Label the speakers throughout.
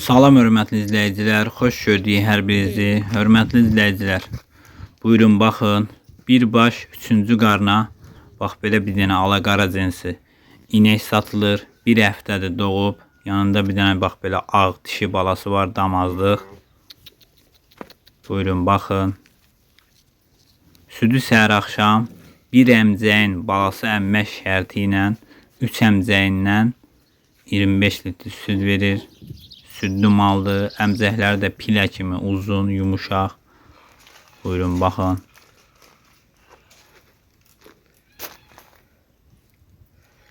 Speaker 1: Salam hörmətli izləyicilər, xoş gördük hər birinizi. Hörmətli izləyicilər, buyurun baxın. Birbaş 3-cü qarna, bax belə bir dənə ala qara cinsi inək satılır. Bir həftədir doğub. Yanında bir dənə bax belə ağ dişi balası var, damazlıq. Buyurun baxın. Südü səhər axşam bir əmcəyin balası əmmək şərti ilə 3 əmcəyindən 25 litr süd verir. Südlü maldır. Əmcəkləri də pilə kimi uzun, yumuşaq. Buyurun baxın.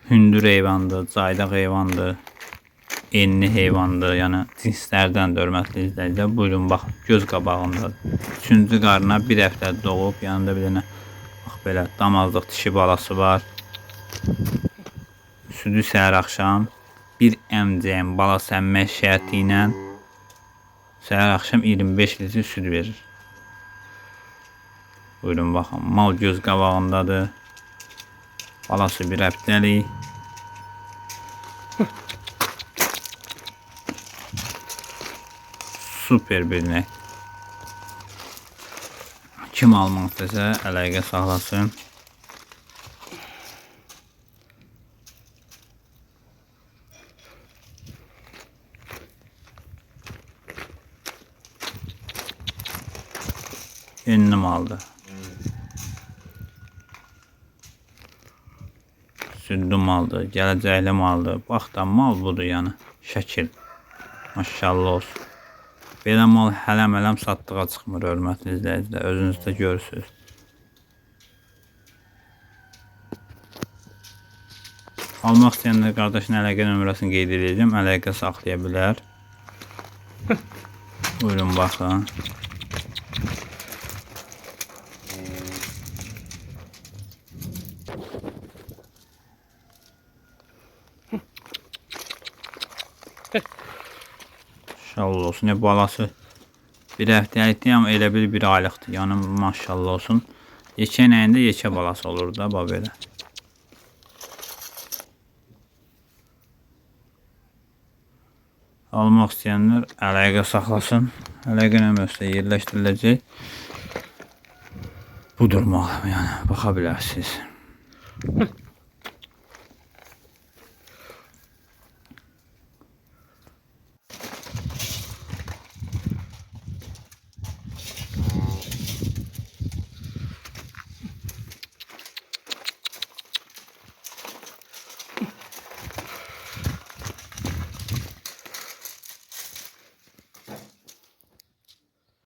Speaker 1: Hündür heyvandır, caydaq heyvandır. Enli heyvandır, yəni cinslərdən hörmətli izləyicilər. Buyurun baxın, göz qabağında. Üçüncü qarına bir həftə doğub, yanında bir dənə bax belə damazlıq dişi balası var. Südü səhər axşam bir əmcəyin balası əmmək şərti ilə səhər axşam 25 litr süd verir. Buyurun baxın, mal göz qabağındadır. Balası bir həftəlik. Super bir inek. Kim almaq istəsə əlaqə saxlasın. Yeni maldır. Südlü maldır, gələcəkli maldır. Bax da mal budur yəni. Şəkil. Maşallah olsun. Belə mal hələm-hələm satdığa çıxmır, hörmətli izləyicilər. Özünüz də görürsünüz. Almaq istəyənlər qardaşın əlaqə nömrəsini qeyd edəcəm. Əlaqə saxlaya bilər. Buyurun baxın. Maşallah olsun. Ya balası bir həftəlikdir, amma elə bil bir aylıqdır. Yəni maşallah olsun. Yekə nəyində yekə balası olur da bax belə. Almaq istəyənlər əlaqə saxlasın. Əlaqə nömrəsi yerləşdiriləcək. Budur mal, yəni baxa bilərsiniz. Huh.